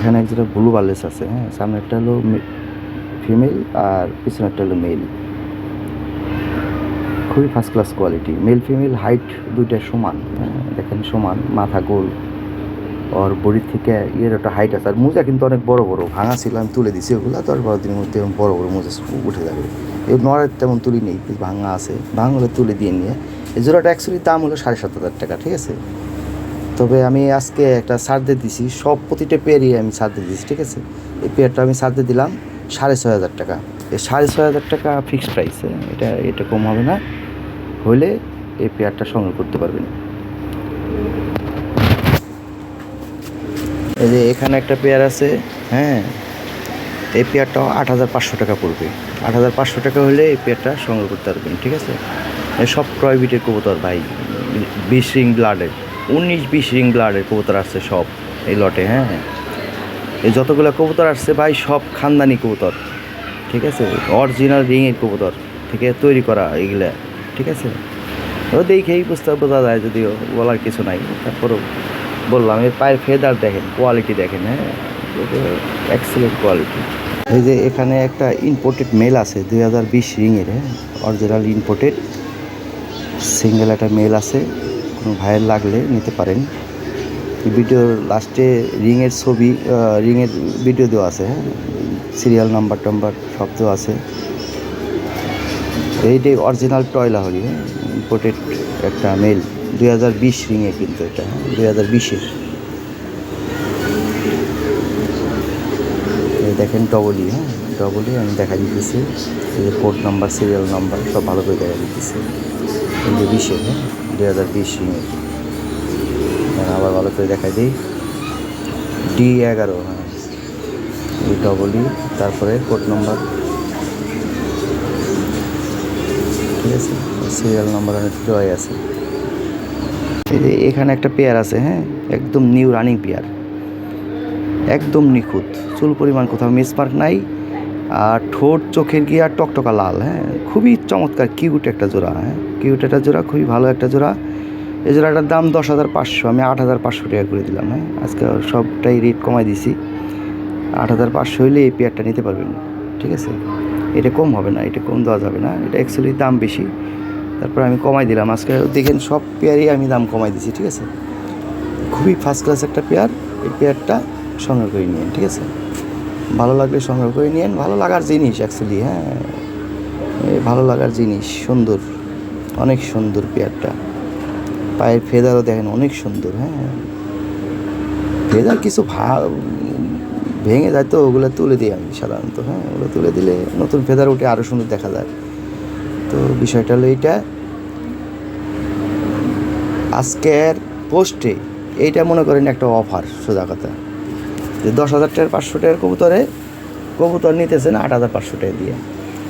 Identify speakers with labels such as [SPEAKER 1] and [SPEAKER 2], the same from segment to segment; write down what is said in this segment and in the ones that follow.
[SPEAKER 1] এখানে এক যেটা ব্লু বার্লেস আছে হ্যাঁ সামনেরটা হলো ফিমেল আর পিছনেরটা হলো মেল। খুবই first class quality male female height দুইটা সমান হ্যাঁ, দেখেন সমান মাথা গোল। ওর বডির থেকে ইয়ের একটা হাইট আছে আর মোজা কিন্তু অনেক বড় বড় ভাঙা ছিল আমি তুলে দিছি ওগুলো দশ বারো দিনের মধ্যে এরকম বড় বড় মোজা উঠে যাবে। এই নড়ের তেমন তুলি নেই ভাঙা আছে ভাঙা হলে তুলে দিয়ে নিয়ে এই জোড়াটা অ্যাকচুয়ালি দাম হলো সাড়ে সাত হাজার টাকা ঠিক আছে? তবে আমি আজকে একটা দিয়ে দিছি। সব প্রতিটা পেয়ারই আমি দিয়ে দিছি, ঠিক আছে? এই পেয়ারটা আমি দিয়ে দিলাম সাড়ে ছয় হাজার টাকা। এই সাড়ে ছয় হাজার টাকা ফিক্সড প্রাইস এটা এটা কম হবে না। হলে এই পেয়ারটা সংগ্রহ করতে পারবেন। এই যে এখানে একটা পেয়ার আছে হ্যাঁ? এই পেয়ারটাও আট হাজার পাঁচশো টাকা পড়বে। আট হাজার পাঁচশো টাকা হলে এই পেয়ারটা সংগ্রহ করতে পারবেন, ঠিক আছে? সব ক্রয় বিটের কবুতর ভাই বিশ ব্লাডের। উনিশ বিশ রিং ব্লাডের কবুতর আসছে সব এই লটে হ্যাঁ? এই যতগুলো কবুতর আসছে ভাই, সব খানদানি কবুতর, ঠিক আছে? অরিজিনাল রিংয়ের কবুতর থেকে তৈরি করা এগুলা, ঠিক আছে? ও দেখেই বুঝতে বোঝা যায় যদিও বলার কিছু নাই। তারপরেও বললাম এই পায়ের ফেদার দেখেন কোয়ালিটি দেখেন হ্যাঁ? এক্সেলেন্ট কোয়ালিটি এই যে এখানে একটা ইম্পোর্টেড মেল আছে, দুই হাজার বিশ রিংয়ের হ্যাঁ? অরিজিনাল ইম্পোর্টেড সিঙ্গেল একটা মেল আছে। কোনো ভাইয়ের লাগলে নিতে পারেন। ভিডিওর লাস্টে রিংয়ের ছবি রিংয়ের ভিডিও দেওয়া আছে হ্যাঁ? সিরিয়াল নাম্বার টাম্বার সব দেওয়া আছে। এইটাই অরিজিনাল টয়লা হলি হ্যাঁ? ইম্পোর্টেড একটা মেল দুই হাজার বিশ রিংয়ে কিন্তু এটা হ্যাঁ? দুই হাজার বিশের দেখেন ডবলই হ্যাঁ? ডবলই আমি দেখা দিতেছি। কোড নাম্বার সিরিয়াল নাম্বার সব ভালো করে দেখা দিতেছি। বিশে হ্যাঁ? দুই হাজার বিশ আবার ভালো করে দেখাই দিই। ডি এগারো হ্যাঁ। এই ডবলই তারপরে কোড নাম্বার ঠিক আছে? সিরিয়াল নাম্বার অনেক দেওয়াই আছে। এখানে একটা পেয়ার আছে হ্যাঁ? একদম নিউ রানিং পেয়ার একদম নিখুঁত। চুল পরিমাণ কোথাও মিসমার্ক নাই। আর ঠোঁট, চোখের গিয়ে আর টকটকা লাল হ্যাঁ? খুবই চমৎকার কিউট একটা জোড়া হ্যাঁ? কিউট একটা জোড়া, খুবই ভালো একটা জোড়া। এই জোড়াটার দাম দশ হাজার পাঁচশো, আমি আট হাজার পাঁচশো টাকা করে দিলাম হ্যাঁ? আজকে সবটাই রেট কমাই দিছি। আট হাজার পাঁচশো হইলে এই পেয়ারটা নিতে পারবেন, ঠিক আছে? এটা কম হবে না, এটা কম দেওয়া যাবে না, এটা অ্যাকচুয়ালি দাম বেশি। তারপর আমি কমাই দিলাম, আজকে দেখেন সব পেয়ারই আমি দাম কমাই দিছি, ঠিক আছে? খুবই ফার্স্ট ক্লাস একটা পেয়ার এই পেয়ারটা সংগ্রহ করে নিন, ঠিক আছে? ভালো লাগলে সংগ্রহ করে নিন ভালো লাগার জিনিস অ্যাকচুয়ালি হ্যাঁ। ভালো লাগার জিনিস, সুন্দর, অনেক সুন্দর পেয়ারটা। পায়ের ফেদারও দেখেন অনেক সুন্দর হ্যাঁ। ফেদার কিছু ভা ভেঙে যায় তো, ওগুলো তুলে দিই আমি সাধারণত হ্যাঁ। ওগুলো তুলে দিলে নতুন ফেদার উঠে আরও সুন্দর দেখা যায়। তো বিষয়টা হলো এইটা। আজকের পোস্টে এইটা মনে করেন একটা অফার সোজা কথা। যে দশ হাজার টাকার, পাঁচশো টাকার কবুতরে, কবুতর নিতেছেন আট হাজার পাঁচশো টাকা দিয়ে।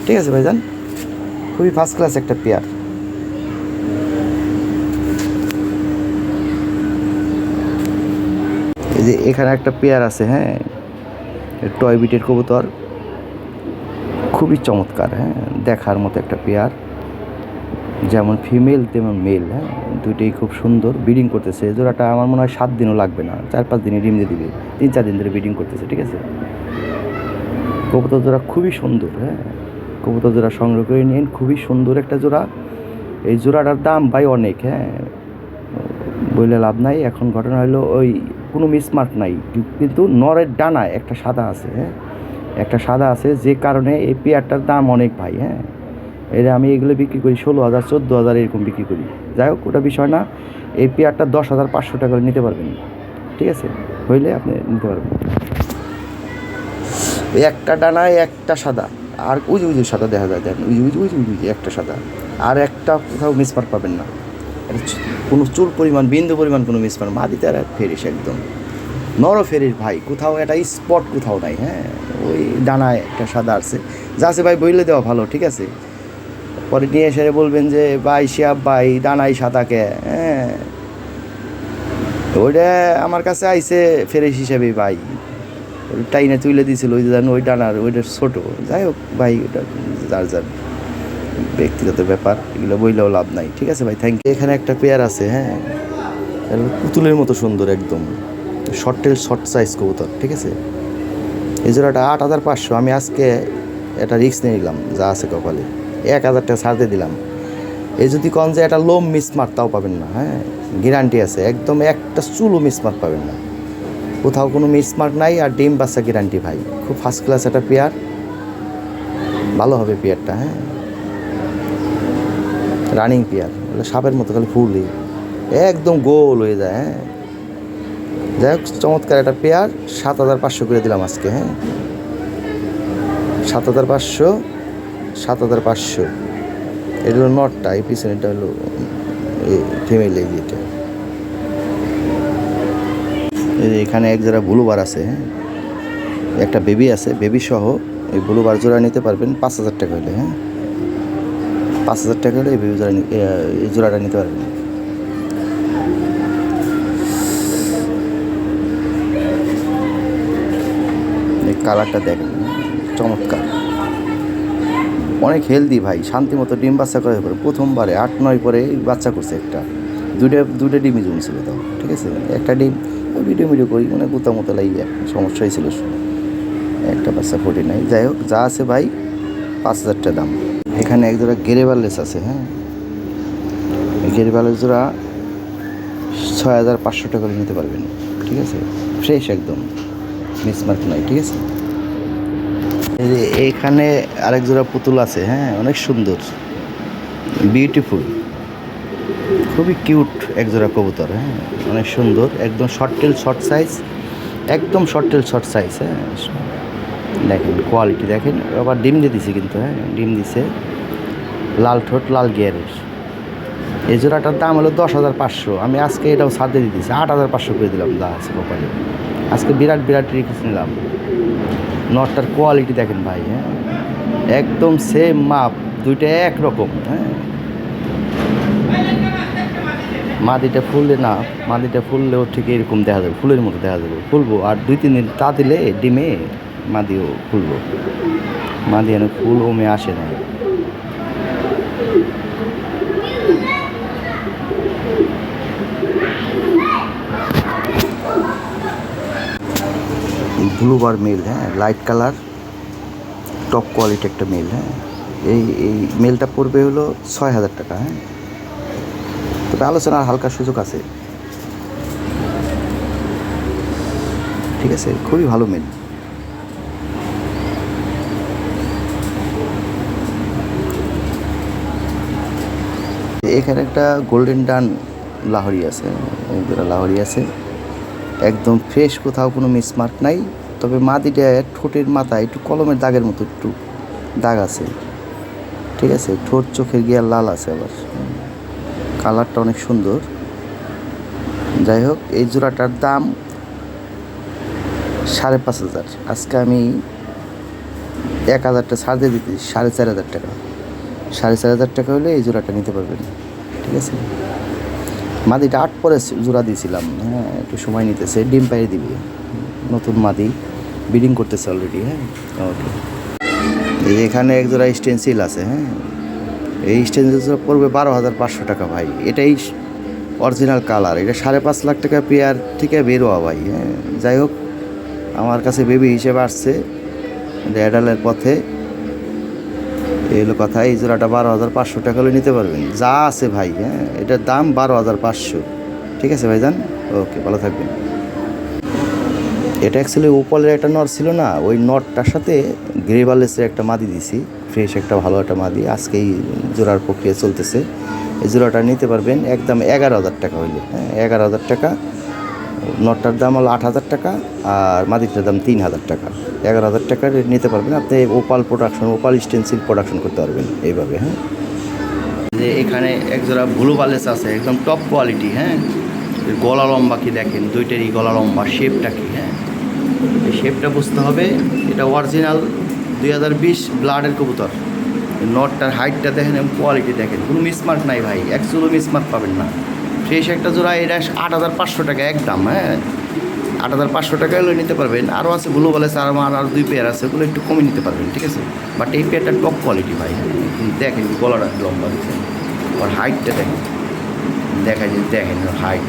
[SPEAKER 1] ঠিক আছে ভাইজান? খুবই ফার্স্ট ক্লাস একটা পেয়ার এই যে এখানে একটা পেয়ার আছে হ্যাঁ? টয় বিটের কবুতর। খুবই চমৎকার হ্যাঁ? দেখার মতো একটা পেয়ার যেমন ফিমেল তেমন মেল হ্যাঁ? দুইটাই খুব সুন্দর ব্রিডিং করতেছে। জোড়াটা আমার মনে হয় সাত দিনও লাগবে না, চার পাঁচ দিনে ডিম দিয়ে দিবে। তিন চার দিন ধরে ব্রিডিং করতেছে, ঠিক আছে? কবুতর জোড়া খুবই সুন্দর হ্যাঁ? কবুতর জোড়া সংগ্রহ করে নিন, খুবই সুন্দর একটা জোড়া। এই জোড়াটার দাম ভাই অনেক হ্যাঁ? বললে লাভ নাই, এখন ঘটনা হলো ওই কোনো মিসমার্ক নাই। কিন্তু নরের ডানায় একটা সাদা আছে হ্যাঁ? একটা সাদা আছে, যে কারণে এই পেয়ারটার দাম অনেক ভাই হ্যাঁ? এটা আমি এগুলো বিক্রি করি ষোলো হাজার, চোদ্দ হাজার এরকম বিক্রি করি। যাই হোক, ওটা বিষয় না। এই পেয়ারটা দশ হাজার পাঁচশো টাকা করে নিতে পারবেন। ঠিক আছে? হইলে আপনি নিতে পারবেন। একটা ডানায় একটা সাদা। আর উজু উজু সাদা দেখা যায়, দেখেন। উজু উজু উজু উজু একটা সাদা। আর একটা কোথাও মিসমার্ক পাবেন না। কোনো চুল পরিমাণ, বিন্দু পরিমাণ কোনো মিসমার্ক মাদিতে আর ফেরিস একদম। নর ফেরির ভাই, কোথাও একটা স্পট কোথাও নাই হ্যাঁ? ওই ডানায় একটা সাদা আছে। যা আছে ভাই বইলে দেওয়া ভালো, ঠিক আছে? পরে নিয়ে এসে বলবেন যে, ভাই শিয়াব ভাই ডানাই সাদাকে। হ্যাঁ। ওইটা আমার কাছে আইসে ফেরেস হিসেবে ভাই। টাইনে তুলে দিয়েছিল ওই জান, ওই ডানার ওইটা ছোট। যাই হোক, ভাই, ওটা যার যার ব্যক্তিগত ব্যাপার, এগুলো বইলেও লাভ নাই। ঠিক আছে ভাই থ্যাংক ইউ এখানে একটা পেয়ার আছে হ্যাঁ। পুতুলের মতো সুন্দর একদম। শর্ট টেল শর্ট সাইজ কবুতর, ঠিক আছে? এই জোড়াটা আট হাজার পাঁচশো, আমি আজকে এটা রিস্ক নিয়ে নিলাম, যা আছে কপালে। এক হাজার টাকা ছাড়তে দিলাম। এই যদি কন যে একটা লোম মিসমার্ক তাও পাবেন না হ্যাঁ? গ্যারান্টি আছে, একদম একটা চুলও মিসমার্ক পাবেন না। কোথাও কোনো মিসমার্ক নাই আর ডিম বাচ্চা গ্যারান্টি ভাই। খুব ফার্স্ট ক্লাস একটা পেয়ার। ভালো হবে পেয়ারটা হ্যাঁ? রানিং পেয়ার সাপের মতো খালি ফুলই একদম গোল হয়ে যায় হ্যাঁ? যাই হোক, চমৎকার একটা পেয়ার, সাত হাজার পাঁচশো করে দিলাম আজকে হ্যাঁ? সাত হাজার পাঁচশো সাত হাজার পাঁচশো। এটা হলো নটটা, এই পিছনেটা হলো ফিমেল এই যেটা এখানে এক যারা ব্লুবার আছে হ্যাঁ? একটা বেবি আছে বেবি সহ, এই ব্লুবার জোড়া নিতে পারবেন পাঁচ হাজার টাকা হলে হ্যাঁ? পাঁচ হাজার টাকা হলে এই বেবি জোড়া এই জোড়াটা নিতে পারবেন। কালারটা দেখেন, চমৎকার। অনেক হেলদি ভাই, শান্তি মতো ডিম বাচ্চা করে পরে প্রথমবারে আট, নয় পরে বাচ্চা করছে একটা। দুইটা দুইটা ডিমই জমছিল তো ঠিক আছে? একটা ডিম ভিডিও ভিডিও করি মানে গুতা মতো লাগিয়ে সমস্যা হয়েছিল একটা বাচ্চা ফুটে নাই যাই হোক, যা আছে ভাই, পাঁচ হাজারটা দাম। এখানে এক জোড়া গেরেবারলেস আছে হ্যাঁ? এই গেরেবারলেস জোড়া ছয় হাজার পাঁচশো টাকা নিতে পারবেন, ঠিক আছে? ফ্রেশ একদম। মিসমার্ক নাই, ঠিক আছে? এখানে আরেক জোড়া পুতুল আছে হ্যাঁ অনেক সুন্দর। বিউটিফুল খুবই কিউট এক জোড়া কবুতর হ্যাঁ অনেক সুন্দর, একদম শর্ট টেল শর্ট সাইজ একদম শর্ট টেল শর্ট সাইজ হ্যাঁ। দেখেন কোয়ালিটি দেখেন, আবার ডিম দিয়ে দিছে কিন্তু হ্যাঁ ডিম দিছে। লাল ঠোঁট, লাল গিয়ারের এই জোড়াটার দাম হলো দশ হাজার পাঁচশো। আমি আজকে এটাও সাথে দিয়ে দিয়েছি আট হাজার পাঁচশো করে দিলাম, যা আছে কপালে আজকে বিরাট বিরাট রিক্স নিলাম। নটটার কোয়ালিটি দেখেন ভাই হ্যাঁ? একদম সেম মাপ, দুইটা একরকম হ্যাঁ? মাদিটা ফুললে না, মাদিটা ফুললেও ঠিক এরকম দেখা যাবে, ফুলের মতো দেখা যাবে, ফুলবো। আর দুই, তিন দিন তা দিলে ডিমে মাদিও ফুলবো। মাদি এনে ফুল ওমে আসে না। ব্লুবার মেল হ্যাঁ? লাইট কালার টপ কোয়ালিটি একটা মেল হ্যাঁ? এই এই মেলটা পড়বে হলো ছয় হাজার টাকা হ্যাঁ? তবে আলোচনার হালকা সুযোগ আছে। ঠিক আছে, খুবই ভালো মেল। এখানে একটা গোল্ডেন ডান লাহরি আছে, এই লাহরি আছে। একদম ফ্রেশ কোথাও কোনো মিসমার্ক নাই। তবে মাদিটা ঠোঁটের মাথায় একটু কলমের দাগের মতো একটু দাগ আছে। ঠিক আছে, ঠোঁট চোখের গিয়ার লাল আছে আবার। কালারটা অনেক সুন্দর। যাই হোক, এই জোড়াটার দাম সাড়ে পাঁচ হাজার। আজকে আমি এক হাজারটা ছাড় দিয়ে দিতে সাড়ে চার হাজার টাকা। সাড়ে চার হাজার টাকা হলে এই জোড়াটা নিতে পারবেন। ঠিক আছে? মাদিটা আট পরে জোড়া দিয়েছিলাম। হ্যাঁ একটু সময় নিতেছে। ডিম পাইয়ে দিবি। নতুন মাদি। ব্রিডিং করতেছে অলরেডি হ্যাঁ? ওকে এই এখানে এক জোড়া স্টেন্সিল আছে হ্যাঁ? এই স্টেন্সিল পড়বে বারো হাজার পাঁচশো টাকা ভাই। এটাই অরিজিনাল কালার এটা সাড়ে পাঁচ লাখ টাকা পেয়ার থেকে বেরোয়া ভাই হ্যাঁ? যাই হোক, আমার কাছে বেবি হিসেবে আসছে। অ্যাডালের পথে। এই হলো কথা, এই জোড়াটা বারো হাজার পাঁচশো টাকা হলে নিতে পারবেন। যা আছে ভাই হ্যাঁ এটার দাম বারো হাজার পাঁচশো। ঠিক আছে ভাইজান? ওকে, ভালো থাকবেন। এটা অ্যাকচুয়ালি ওপলের একটা নট ছিল না, ওই নটটার সাথে গ্রেভালেসের একটা মাদি দিছি ফ্রেশ একটা ভালো একটা মাদি, আজকেই জোড়ার প্রক্রিয়া চলতেছে। এই জোড়াটা নিতে পারবেন একদম এগারো হাজার টাকা হইলে হ্যাঁ এগারো হাজার টাকা। নটটার দাম হলো আট হাজার টাকা আর মাদিটার দাম তিন হাজার টাকা। এগারো হাজার টাকার নিতে পারবেন। আপনি opal production opal stencil production করতে পারবেন এইভাবে হ্যাঁ। যে এখানে একজোড়া ব্লু বালেস আছে, একদম টপ কোয়ালিটি হ্যাঁ। গলা লম্বা কি দেখেন? দুইটারই গলা লম্বা শেপটা কি হ্যাঁ। এই শেপটা বুঝতে হবে, এটা অরিজিনাল দুই হাজার বিশ ব্লাডের কবুতর। নটটার হাইটটা দেখেন, এবং কোয়ালিটি দেখেন। কোনো মিসমার্ক নাই ভাই একচুয়ালি মিসমার্ক পাবেন না। ফ্রেশ একটা জোড়া, এটা আট হাজার পাঁচশো টাকা একদম হ্যাঁ? আট হাজার পাঁচশো টাকায় হলে নিতে পারবেন। আরও আছে ব্লু বালেস আর আমার আর দুই পেয়ার আছে, ওগুলো একটু কমে নিতে পারবেন, ঠিক আছে? বাট এই পেয়ারটা টপ কোয়ালিটি ভাই। দেখেন গলাটা লম্বা দিচ্ছে। আর হাইটটা দেখেন। দেখা যায়, দেখেন হাইট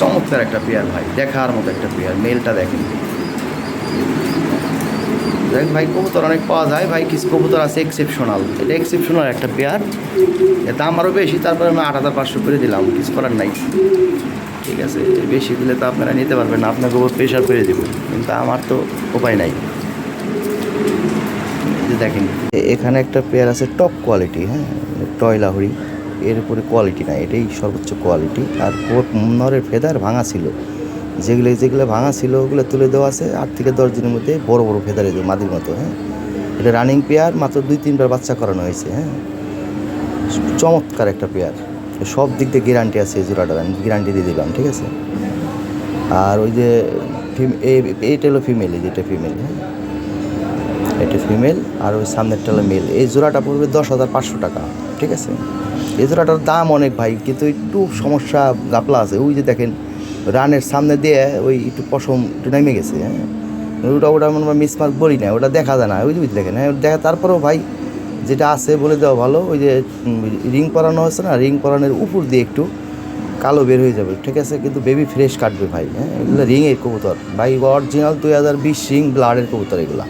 [SPEAKER 1] চমৎকার একটা পেয়ার ভাই, দেখার মতো একটা পেয়ার মেলটা দেখেন। দেখ ভাই, কবুতর অনেক পাওয়া যায়। ভাই, কিছু কবুতর আছে এক্সেপশনাল এটা এক্সেপশনাল একটা পেয়ার। এর দাম আরও বেশি, তারপরে আমি আট হাজার পাঁচশো করে দিলাম। কিছু করার নাই। ঠিক আছে বেশি দিলে তো আপনারা নিতে পারবেন না, আপনাকে ওপর প্রেশার করে দেবো। কিন্তু আমার তো উপায় নাই। দেখেন এখানে একটা পেয়ার আছে টপ কোয়ালিটি হ্যাঁ? টয় লাহরি। এর উপরে কোয়ালিটি নাই, এটাই সর্বোচ্চ কোয়ালিটি আর কোট নরের ফেদার ভাঙা ছিল। যেগুলো যেগুলো ভাঙা ছিল, ওগুলো তুলে দেওয়া আছে। আট থেকে দশ দিনের মধ্যে বড় বড় ফেদারে দেবো মাদির মতো হ্যাঁ? এটা রানিং পেয়ার মাত্র দুই, তিনবার বাচ্চা করানো হয়েছে হ্যাঁ? চমৎকার একটা পেয়ার সব দিক দিয়ে গ্যারান্টি আছে এই জোড়াটার, আমি গ্যারান্টি দিয়ে দিলাম, ঠিক আছে? আর ওই যে এইটা হলো ফিমেল যেটা ফিমেল হ্যাঁ? এটা ফিমেল আর ওই সামনেরটা হলো মেল এই জোড়াটা পড়বে দশ হাজার পাঁচশো টাকা, ঠিক আছে? এই জোড়াটার দাম অনেক ভাই, কিন্তু একটু সমস্যা গাপলা আছে। ওই যে দেখেন রানের সামনে দিয়ে ওই একটু পশম একটু নেমে গেছে হ্যাঁ? ওটা ওটা হয় মিসমার্ক বলি না, ওটা দেখা যায় না, ওই বুঝতে দেখেন হ্যাঁ? দেখা তারপরেও ভাই যেটা আছে বলে দেওয়া ভালো, ওই যে রিং পরানো হয়েছে না, রিং পরানোর উপর দিয়ে একটু কালো বের হয়ে যাবে, ঠিক আছে? কিন্তু বেবি ফ্রেশ কাটবে ভাই হ্যাঁ? এগুলো রিংয়ের কবুতর, ভাই অরিজিনাল দুই হাজার বিশ রিং ব্লাডের কবুতর এগুলা।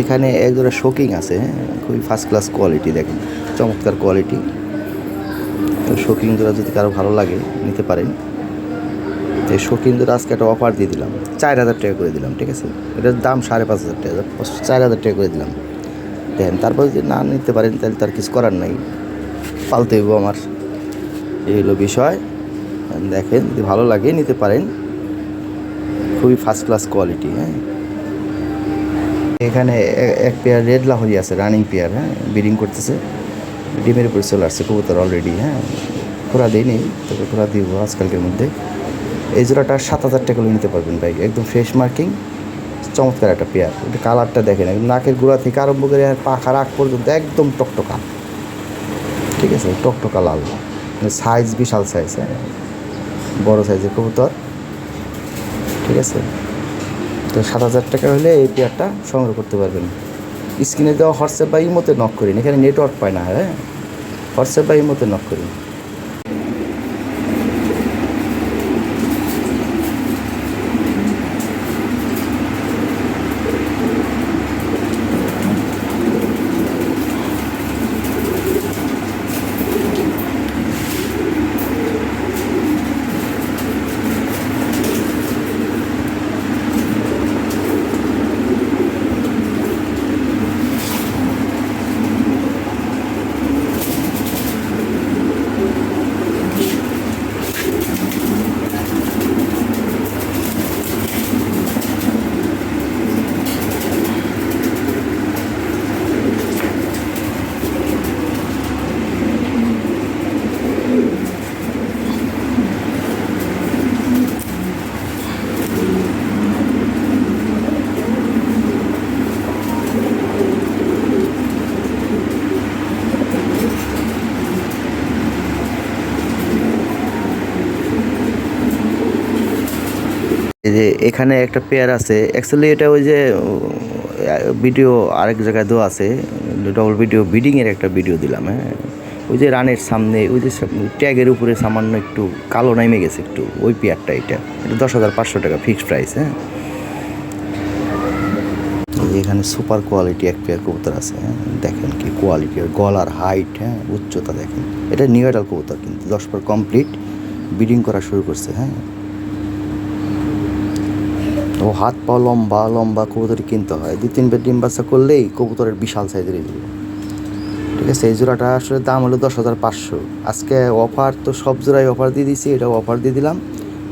[SPEAKER 1] এখানে একজোড়া শোকিং আছে হ্যাঁ? খুবই ফার্স্ট ক্লাস কোয়ালিটি দেখেন, চমৎকার কোয়ালিটি তো জোড়া যদি কারও ভালো লাগে, নিতে পারেন। তো শোকিং আজকে একটা অফার দিয়ে দিলাম। চার হাজার টাকা করে দিলাম, ঠিক আছে? এটার দাম সাড়ে পাঁচ হাজার টাকা চার হাজার টাকা করে দিলাম। দেখেন তারপর যদি না নিতে পারেন, তাহলে তার কিছু করার নাই। পালতে হইব আমার। এই হলো বিষয়। দেখেন, যদি ভালো লাগে, নিতে পারেন। খুবই ফার্স্ট ক্লাস কোয়ালিটি হ্যাঁ? এখানে এক পেয়ার রেড লাহরি আছে রানিং পেয়ার হ্যাঁ? ব্রিডিং করতেছে। ডিমের উপরে চলে আসছে, কবুতর অলরেডি হ্যাঁ? খোরা দিইনি তবে খোরা দিব আজকালকের মধ্যে। এই জোড়াটা সাত হাজার টাকা নিতে পারবেন ভাই, একদম ফ্রেশ মার্কিং চমৎকার একটা পেয়ার ওটা কালারটা দেখেন নাকের গোড়া থেকে আরম্ভ করে পাখা রাখ পর্যন্ত একদম টকটকা। ঠিক আছে? টকটকা লাল। সাইজ বিশাল সাইজ হ্যাঁ? বড় সাইজের কবুতর। ঠিক আছে? তো সাত হাজার টাকা হলে এই পেয়ারটা সংগ্রহ করতে পারবেন। স্ক্রিনে দেওয়া হোয়াটসঅ্যাপ বা ইমোতে নক করিনি, এখানে নেটওয়ার্ক পায় না হ্যাঁ? হোয়াটসঅ্যাপ বা ইমোতে নক করিন। যে এখানে একটা পেয়ার আছে। অ্যাকচুয়ালি এটা ওই যে ভিডিও আরেক জায়গায় দেওয়া আছে। ডবল ভিডিও বিডিংয়ের একটা ভিডিও দিলাম হ্যাঁ। ওই যে রানের সামনে, ওই যে ট্যাগের উপরে সামান্য একটু কালো নেমে গেছে একটু, ওই পেয়ারটা এটা। এটা দশ হাজার পাঁচশো টাকা ফিক্সড প্রাইস হ্যাঁ। এখানে সুপার কোয়ালিটি এক পেয়ার কবুতর আছে হ্যাঁ। দেখেন কি কোয়ালিটি গলার হাইট হ্যাঁ উচ্চতা দেখেন। এটা নিউ কবুতর কিন্তু, দশ পর কমপ্লিট ব্রিডিং করা শুরু করছে হ্যাঁ। ও হাত পা লম্বা লম্বা কবুতর কিনতে হয়। দু তিন বেড ডিম বাচ্চা করলেই কবুতরের বিশাল সাইজের এই জোড়া। ঠিক আছে, এই জোড়াটা আসলে দাম হলো দশ হাজার পাঁচশো। আজকে অফার তো সব জোড়ায় অফার দিয়ে দিয়েছি, এটাও অফার দিয়ে দিলাম।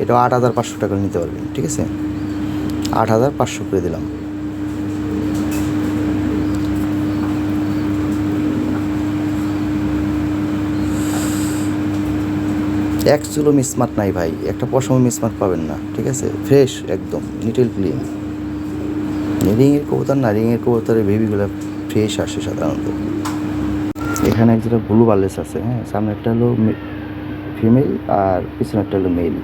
[SPEAKER 1] এটাও আট হাজার পাঁচশো টাকা নিতে পারবেন, ঠিক আছে? আট হাজার পাঁচশো করে দিলাম। এক চুলো মিসমার্ট নাই ভাই একটা পশম মিসমার্ট পাবেন না ঠিক আছে? ফ্রেশ একদম নিটেল ক্লিন রিংয়ের কবুতর না রিংয়ের কবুতরের বেবিগুলো ফ্রেশ আসে সাধারণত। এখানে একটা ব্লু বার্লেস আছে হ্যাঁ? সামনে একটা হলো ফিমেল আর পিছনে একটা হলো মেল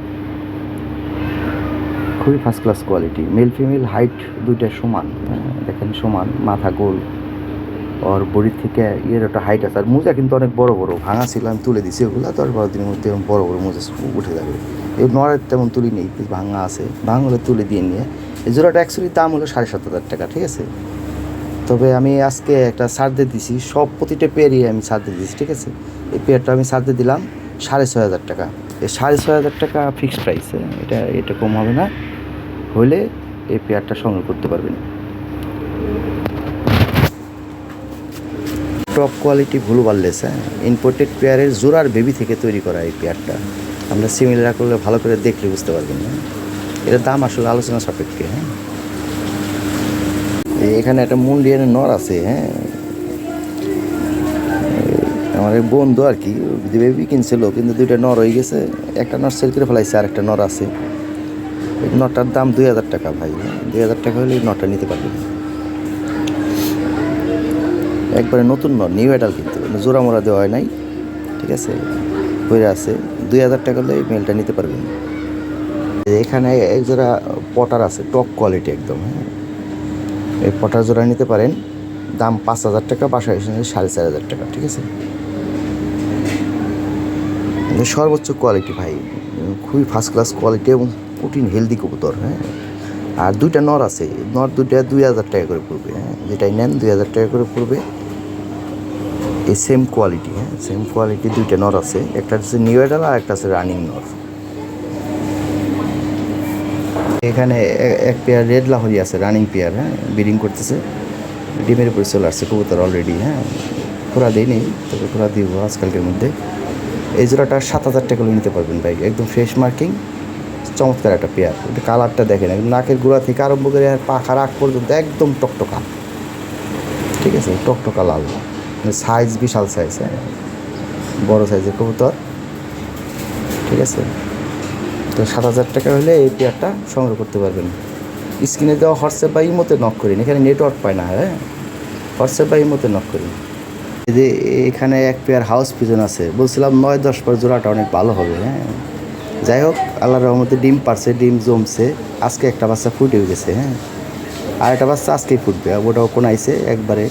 [SPEAKER 1] খুবই first class quality male female height দুইটা সমান হ্যাঁ, দেখেন সমান মাথা গোল। ওর বড়ি থেকে ইয়ের একটা হাইট আছে। আর মোজা কিন্তু অনেক বড় বড়। ভাঙা ছিল আমি তুলে দিছি ওগুলো দশ বারো দিনের মধ্যে বড় বড় মোজা উঠে যাবে। এই নড়ের তেমন তুলি নেই ভাঙা আছে। ভাঙলে তুলে দিয়ে নিয়ে, এই জোড়াটা অ্যাকচুয়ালি দাম হলো সাড়ে সাত হাজার টাকা, ঠিক আছে? তবে আমি আজকে একটা দিয়ে দিছি, সব প্রতিটা পেয়ারই আমি দিয়ে দিয়েছি ঠিক আছে? এই পেয়ারটা আমি দিয়ে দিলাম সাড়ে ছয় হাজার টাকা। এই সাড়ে ছয় হাজার টাকা ফিক্সড প্রাইস এটা এটা কম হবে না। হলে এই পেয়ারটা সংগ্রহ করতে পারবেন। টপ কোয়ালিটি ভুল হ্যাঁ? ইম্পোর্টেড পেয়ারের জোড়ার বেবি থেকে তৈরি করা এই পেয়ারটা আমরা সিমিলার করলে ভালো করে দেখলে বুঝতে পারবেন হ্যাঁ? এটার দাম আসলে আলোচনা সাপেক্ষে হ্যাঁ? এখানে একটা মুন্ডিয়ানের নর আছে হ্যাঁ? আমার বন্ধু আর কি বেবি কিনছিল, কিন্তু দুইটা নর হয়ে গেছে, একটা নর সেল করে ফেলাইছে আর একটা নর আছে। নটার দাম দুই হাজার টাকা ভাই হ্যাঁ? দুই হাজার টাকা হলে নটটা নিতে পারবেন একবারে নতুন নট নিউ অ্যাডাল কিন্তু। জোড়া মোড়া দেওয়া হয় নাই, ঠিক আছে? হয়ে আছে। দুই হাজার টাকা হলে এই মেলটা নিতে পারবেন। এখানে এক জোড়া পটার আছে টপ কোয়ালিটি একদম হ্যাঁ? এই পটার জোড়া নিতে পারেন। দাম পাঁচ হাজার টাকা, বাসায় এসে সাড়ে চার হাজার টাকা, ঠিক আছে? সর্বোচ্চ কোয়ালিটি ভাই। খুবই ফার্স্ট ক্লাস কোয়ালিটি এবং প্রোটিন হেলদি কবুতর হ্যাঁ? আর দুইটা নর আছে। নর দুইটা দুই হাজার টাকা করে পড়বে হ্যাঁ? যেটাই নেন দুই হাজার টাকা করে পড়বে। এই সেম কোয়ালিটি হ্যাঁ? সেম কোয়ালিটি দুইটা নর আছে। একটা হচ্ছে নিউ এডাল আর একটা আছে রানিং নর। এখানে এক পেয়ার রেড লাহরি আছে রানিং পেয়ার হ্যাঁ? ব্রিডিং করতেছে। ডিমের উপরে চলে আসছে, কবুতর অলরেডি হ্যাঁ? খোরা দিইনি তবে খোরা দিব আজকালকের মধ্যে। এই জোড়াটা সাত হাজার টাকা নিতে পারবেন ভাই। একদম ফ্রেশ মার্কিং চমৎকার একটা পেয়ার এটা কালারটা দেখেন নাকের গোড়া থেকে আরম্ভ করে পাখার আগ পর্যন্ত একদম টকটকা। ঠিক আছে, টকটকা লাল। সাইজ বিশাল সাইজ হ্যাঁ বড় সাইজের কবুতর। ঠিক আছে? তো সাত হাজার টাকা হলে এই পেয়ারটা সংগ্রহ করতে পারবেন। স্ক্রিনে দেওয়া হোয়াটসঅ্যাপ বা ইমোতে নক করিন এখানে নেটওয়ার্ক পায় না হ্যাঁ? হোয়াটসঅ্যাপ বা ইমোতে নক করি যে এখানে এক পেয়ার হাউস পিজন আছে। বলছিলাম নয় দশ পর জোড়াটা অনেক ভালো হবে হ্যাঁ? যাই হোক, আল্লাহর রহমতে ডিম পারছে, ডিম জমছে। আজকে একটা বাচ্চা ফুটে গেছে হ্যাঁ? আর একটা বাচ্চা আজকেই ফুটবে, ওটাও কোনাইছে একবারে।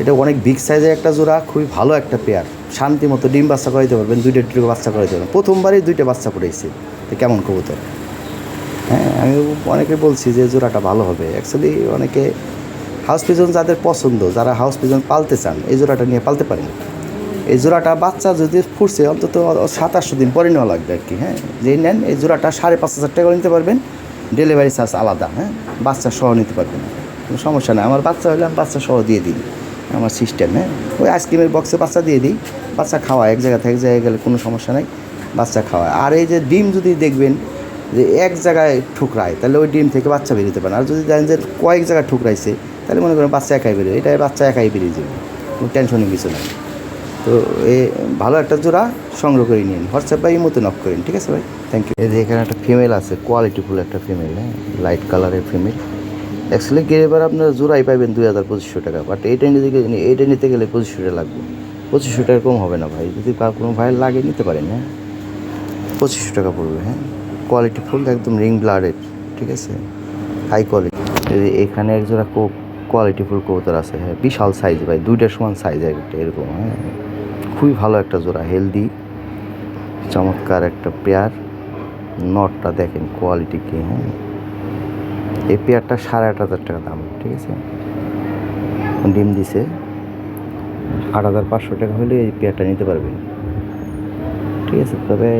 [SPEAKER 1] এটা অনেক বিগ সাইজের একটা জোড়া, খুবই ভালো একটা পেয়ার শান্তি মতো ডিম বাচ্চা করাইতে পারবেন, দুইটা দুটো বাচ্চা করাইতে পারবেন। প্রথমবারই দুইটা বাচ্চা ফুটাইছে তো কেমন কবুতর? হ্যাঁ আমি অনেকে বলছি যে জোড়াটা ভালো হবে। অ্যাকচুয়ালি অনেকে হাউস পিজন যাদের পছন্দ, যারা হাউস পিজন পালতে চান, এই জোড়াটা নিয়ে পালতে পারেন। এই জোড়াটা বাচ্চা যদি ফুটছে, অন্তত সাত আটশো দিন পরে নেওয়া লাগবে আর কি হ্যাঁ? যেই নেন, এই জোড়াটা সাড়ে পাঁচ হাজার টাকা নিতে পারবেন। ডেলিভারি চার্জ আলাদা হ্যাঁ? বাচ্চা সহ নিতে পারবেন। কোনো সমস্যা নেই। আমার বাচ্চা হলে আমি বাচ্চা সহ দিয়ে দিই। আমার সিস্টেম হ্যাঁ ওই আইসক্রিমের বক্সে বাচ্চা দিয়ে দিই। বাচ্চা খাওয়া এক জায়গা থেকে এক জায়গায় গেলে কোনো সমস্যা নাই। বাচ্চা খাওয়ায়। আর এই যে ডিম যদি দেখবেন যে এক জায়গায় ঠুকরায়, তাহলে ওই ডিম থেকে বাচ্চা বেরোতে পারে আর যদি জানেন যে কয়েক জায়গায় ঠুকরাইছে, তাহলে মনে করেন বাচ্চা একাই বেরোয় এটা বাচ্চা একাই বেরিয়ে যাবে। কোনো টেনশনের কিছু নাই। তো এ ভালো একটা জোড়া সংগ্রহ করে নিন। হোয়াটসঅ্যাপ বা ইমোতে নক করেন, ঠিক আছে ভাই? থ্যাংক ইউ এই যে এখানে একটা ফিমেল আছে কোয়ালিটিফুল একটা ফিমেল হ্যাঁ? লাইট কালারের ফিমেল অ্যাকচুয়ালি এবার আপনার জোড়াই পাইবেন দুই হাজার পঁচিশশো টাকা বাট এইটা নিতে গেলে এইটা নিতে গেলে পঁচিশশো টাকা লাগবে। পঁচিশশো টাকা কম হবে না ভাই, যদি কোনো ভাই লাগে নিতে পারেন হ্যাঁ। পঁচিশশো টাকা পড়বে হ্যাঁ। কোয়ালিটি ফুল একদম রিং ব্লাডের ঠিক আছে? হাই কোয়ালিটি এখানে এক জোড়া কোয়ালিটি ফুল কবুতর আছে হ্যাঁ বিশাল সাইজ ভাই, দুইটার সমান সাইজ একটা, এরকম হ্যাঁ। খুবই ভালো একটা জোড়া হেলদি চমৎকার একটা পেয়ার নটটা দেখেন কোয়ালিটি কি হ্যাঁ। এই পেয়ারটা সাড়ে আট হাজার টাকা দাম, ঠিক আছে? ডিম দিছে, আট হাজার পাঁচশো টাকা হলে এই পেয়ারটা নিতে পারবেন ঠিক আছে, তবে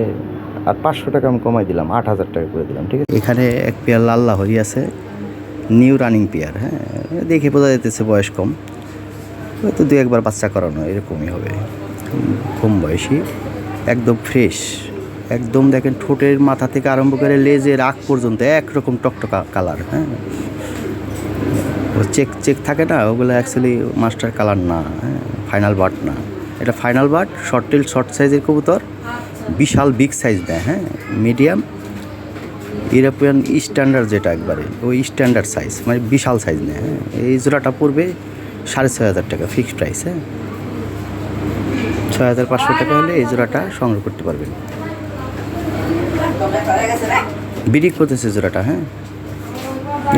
[SPEAKER 1] আর পাঁচশো টাকা আমি কমাই দিলাম, আট হাজার টাকা করে দিলাম, ঠিক আছে? এখানে এক পেয়ার লাল লাহরি আছে, নিউ রানিং পেয়ার হ্যাঁ? দেখে বোঝা যেতেছে বয়স কম। হয়তো দু একবার বাচ্চা করানো এরকমই হবে। কম বয়সী, একদম ফ্রেশ। একদম দেখেন ঠোঁটের মাথা থেকে আরম্ভ করে লেজের আগ পর্যন্ত একরকম টকটকা কালার হ্যাঁ? চেক চেক থাকে না? ওগুলো অ্যাকচুয়ালি মাস্টার কালার না হ্যাঁ? ফাইনাল বাট না। এটা final but short tail short সাইজের কবুতর, বিশাল বিগ সাইজ দেয় হ্যাঁ? মিডিয়াম ইউরোপিয়ান স্ট্যান্ডার্ড যেটা একবারে ওই স্ট্যান্ডার্ড সাইজ মানে বিশাল সাইজ নেয় হ্যাঁ? এই জোড়াটা পড়বে সাড়ে ছয় হাজার টাকা ফিক্সড প্রাইস হ্যাঁ? ছয় হাজার পাঁচশো টাকা হলে এই জোড়াটা সংগ্রহ করতে পারবেন। বিড়ি করতেছে জোড়াটা হ্যাঁ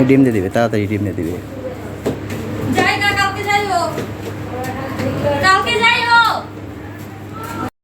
[SPEAKER 1] ডিম দিয়ে দিবে তাড়াতাড়ি ডিম দিয়ে দিবে
[SPEAKER 2] কালকে যাই